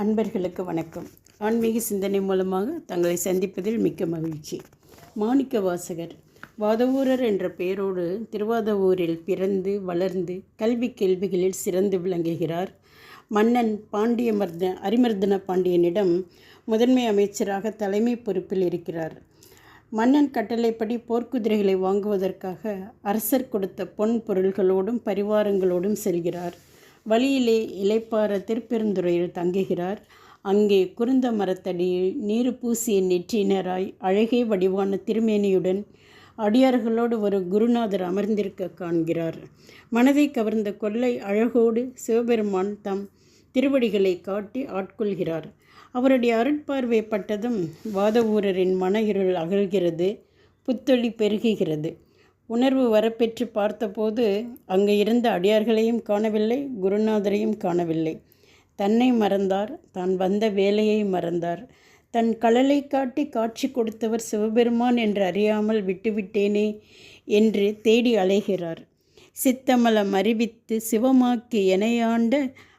அன்பர்களுக்கு வணக்கம். ஆன்மீக சிந்தனை மூலமாக தங்களை சந்திப்பதில் மிக்க மகிழ்ச்சி. மாணிக்க வாசகர் வாதவூரர் என்ற பெயரோடு திருவாதவூரில் பிறந்து வளர்ந்து கல்வி கேள்விகளில் சிறந்து விளங்குகிறார். மன்னன் பாண்டிய மர்த அரிமர்தன பாண்டியனிடம் முதன்மை அமைச்சராக தலைமை பொறுப்பில் இருக்கிறார். மன்னன் கட்டளைப்படி போர்க்குதிரைகளை வாங்குவதற்காக அரசர் கொடுத்த பொன் பொருள்களோடும் பரிவாரங்களோடும் செல்கிறார். வழியிலே இலைப்பார திருப்பெருந்துறையில் தங்குகிறார். அங்கே குருந்த மரத்தடியில் நீர் பூசிய நெற்றினராய் அழகே வடிவான திருமேனியுடன் அடியார்களோடு ஒரு குருநாதர் அமர்ந்திருக்க காண்கிறார். மனதை கவர்ந்த கொள்ளை அழகோடு சிவபெருமான் தம் திருவடிகளை காட்டி ஆட்கொள்கிறார். அவருடைய அருட்பார்வை பட்டதும் வாதவூரரின் மன இருள் அகழ்கிறது புத்தொளி பெருகுகிறது. உணர்வு வரப்பெற்று பார்த்தபோது அங்கு இருந்த அடியார்களையும் காணவில்லை குருநாதரையும் காணவில்லை. தன்னை மறந்தார் தான் வந்த வேலையை மறந்தார். தன் கழலை காட்டி காட்சி கொடுத்தவர் சிவபெருமான் என்று அறியாமல் விட்டுவிட்டேனே என்று தேடி அலைகிறார். சித்தமலம் அறிவித்து சிவமாக்கி எனையாண்ட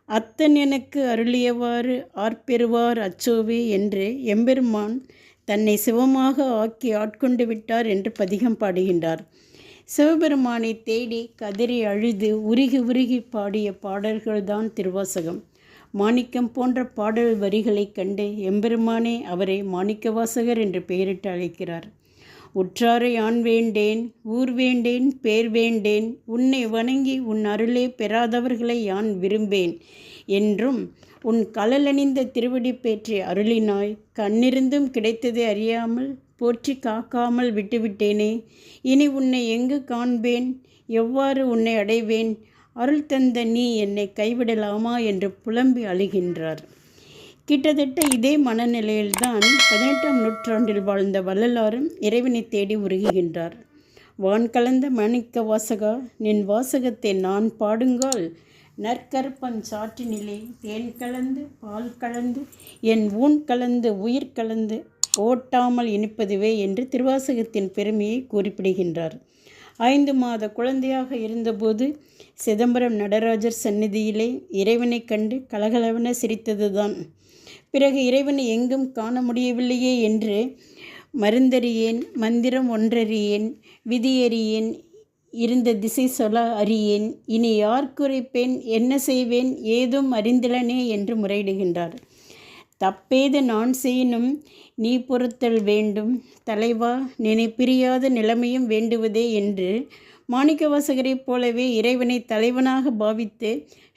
அத்தன் எனக்கு அருளியவாறு ஆர்பெறுவார் அச்சோவே என்று எம்பெருமான் தன்னை சிவமாக ஆக்கி ஆட்கொண்டு விட்டார் என்று பதிகம் பாடுகின்றார். சிவபெருமானை தேடி கதறி அழுது உருகி உருகி பாடிய பாடல்கள்தான் திருவாசகம். மாணிக்கம் போன்ற பாடல் வரிகளைக் கண்டு எம்பெருமானே அவரை மாணிக்கவாசகர் என்று பெயரிட்டு அழைக்கிறார். உற்றாரை ஆண் வேண்டேன் ஊர் வேண்டேன் பேர் வேண்டேன் உன்னை வணங்கி உன் அருளே பெறாதவர்களை யான் விரும்பேன் என்றும் உன் கலலணிந்த திருவடி பேற்றி அருளினாய் கண்ணிருந்தும் கிடைத்ததை அறியாமல் போற்றி காக்காமல் விட்டுவிட்டேனே. இனி உன்னை எங்கு காண்பேன்? எவ்வாறு உன்னை அடைவேன்? அருள் தந்த நீ என்னை கைவிடலாமா? என்று புலம்பி அழுகின்றார். கிட்டத்தட்ட இதே மனநிலையில்தான் பதினெட்டாம் நூற்றாண்டில் வாழ்ந்த வள்ளலாரும் இறைவனை தேடி உருகுகின்றார். வான் கலந்த மணிக்க வாசகா நின் வாசகத்தை நான் பாடுங்கால். நற்கருப்பன் சாற்றினிலே தேன் கலந்து பால் கலந்து என் ஊன் கலந்து உயிர் கலந்து ஓட்டாமல் இனிப்பதுவே என்று திருவாசகத்தின் பெருமையை குறிப்பிடுகின்றார். ஐந்து மாத குழந்தையாக இருந்தபோது சிதம்பரம் நடராஜர் சந்நிதியிலே இறைவனை கண்டு கலகலவென சிரித்ததுதான். பிறகு இறைவனை எங்கும் காண முடியவில்லையே என்று மருந்தறியேன் மந்திரம் ஒன்றறியேன் விதியறியேன் இருந்த திசை சொல்ல அறியேன் இனி யார் குறைப்பேன் என்ன செய்வேன் ஏதும் அறிந்திலனே என்று முறையிடுகின்றார். தப்பேது நான் செய்யினும் நீ பொறுத்தல் வேண்டும். தலைவா நினைப்பிரியாத நிலைமையும் வேண்டுவதே என்று மாணிக்கவாசகரைப் போலவே இறைவனை தலைவனாக பாவித்து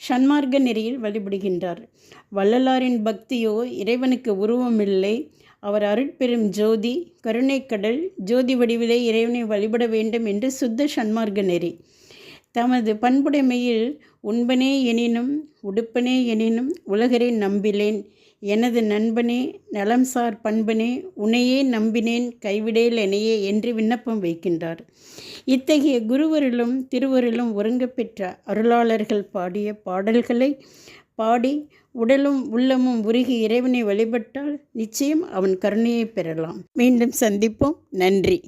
சன்மார்க்க நெறியில் வழிபடுகின்றார். வள்ளலாரின் பக்தியோ இறைவனுக்கு உருவமில்லை. அவர் அருட்பெரும் ஜோதி கருணைக்கடல் ஜோதி வடிவிலே இறைவனை வழிபட வேண்டும் என்று சுத்த சன்மார்க்க நெறி. தமது பண்புடைமையில் உண்பனே எனினும் உடுப்பனே எனினும் உலகரை நம்பிலேன். எனது நண்பனே நலம்சார் பண்பனே உன்னையே நம்பினேன் கைவிடேல் எனையே என்று விண்ணப்பம் வைக்கின்றார். இத்தகைய குருவரிலும் திருவரிலும் ஒருங்க பெற்ற அருளாளர்கள் பாடிய பாடல்களை பாடி உடலும் உள்ளமும் உருகி இறைவனை வழிபட்டால் நிச்சயம் அவன் கருணையை பெறலாம். மீண்டும் சந்திப்போம். நன்றி.